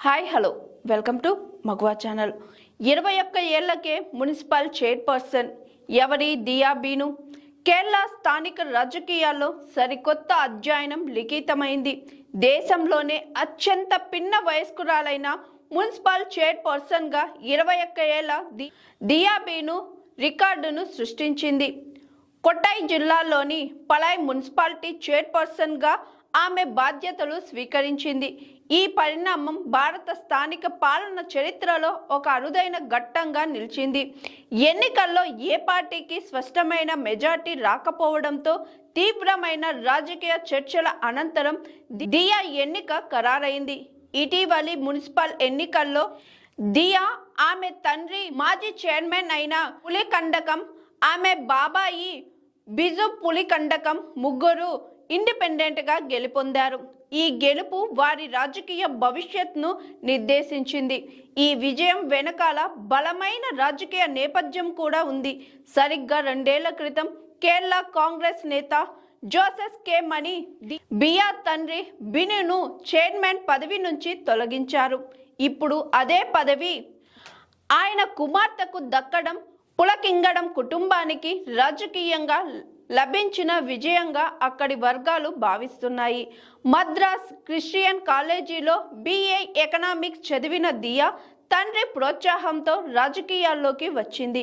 Hi hello. Welcome to Maguva channel. ఇరవై ఒక్క ఏళ్ళకే municipal chairperson ఎవరి దియా బీను? కేరళ స్థానిక రాజకీయాల్లో సరికొత్త అధ్యయనం లిఖితమైంది. దేశంలోనే అత్యంత పిన్న వయస్కురాలైన మున్సిపల్ చైర్పర్సన్గా ఇరవై ఒక్క ఏళ్ళ ది- దియా బీను రికార్డును సృష్టించింది. కొట్టాయి జిల్లాలోని పలాయ్ మున్సిపాలిటీ చైర్పర్సన్గా ఆమె బాధ్యతలు స్వీకరించింది. ఈ పరిణామం భారత స్థానిక పాలన చరిత్రలో ఒక అరుదైన ఘట్టంగా నిలిచింది. ఎన్నికల్లో ఏ పార్టీకి స్పష్టమైన మెజార్టీ రాకపోవడంతో తీవ్రమైన రాజకీయ చర్చల అనంతరం దియా ఎన్నిక ఖరారైంది. ఇటీవలి మున్సిపల్ ఎన్నికల్లో దియా ఆమె తండ్రి మాజీ చైర్మన్ అయిన పులికండకం ఆమె బాబాయి బిజు పులికండకం ముగ్గురు ఇండిపెండెంట్గా గెలుపొందారు. ఈ గెలుపు వారి రాజకీయ భవిష్యత్తును నిర్దేశించింది. ఈ విజయం వెనకాల బలమైన రాజకీయ నేపథ్యం కూడా ఉంది. సరిగ్గా రెండేళ్ళ క్రితం కేరళ కాంగ్రెస్ నేత జోసెస్ కే. మణి బిఆర్ తండ్రి బినును చైర్మన్ పదవి నుంచి తొలగించారు. ఇప్పుడు అదే పదవి ఆయన కుమార్తెకు దక్కడం పులకింగడం కుటుంబానికి రాజకీయంగా లభించిన విజయంగా అక్కడి వర్గాలు భావిస్తున్నాయి. మద్రాస్ క్రిస్టియన్ కాలేజీలో బీఏ ఎకనామిక్స్ చదివిన దియా తండ్రి ప్రోత్సాహంతో రాజకీయాల్లోకి వచ్చింది.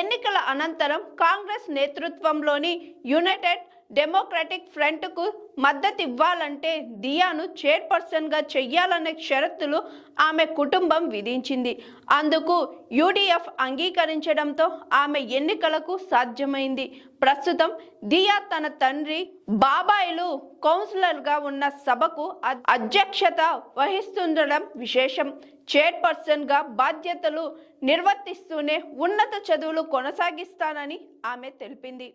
ఎన్నికల అనంతరం కాంగ్రెస్ నేతృత్వంలోని యునైటెడ్ డెమోక్రటిక్ ఫ్రంట్కు మద్దతు ఇవ్వాలంటే దియాను చైర్పర్సన్గా చెయ్యాలనే షరతులు ఆమె కుటుంబం విధించింది. అందుకు యూడిఎఫ్ అంగీకరించడంతో ఆమె ఎన్నికలకు సాధ్యమైంది. ప్రస్తుతం దియా తన తండ్రి బాబాయిలు కౌన్సిలర్గా ఉన్న సభకు అ- అధ్యక్షత వహిస్తుండడం విశేషం. చైర్పర్సన్గా బాధ్యతలు నిర్వర్తిస్తూనే ఉన్నత చదువులు కొనసాగిస్తానని ఆమె తెలిపింది.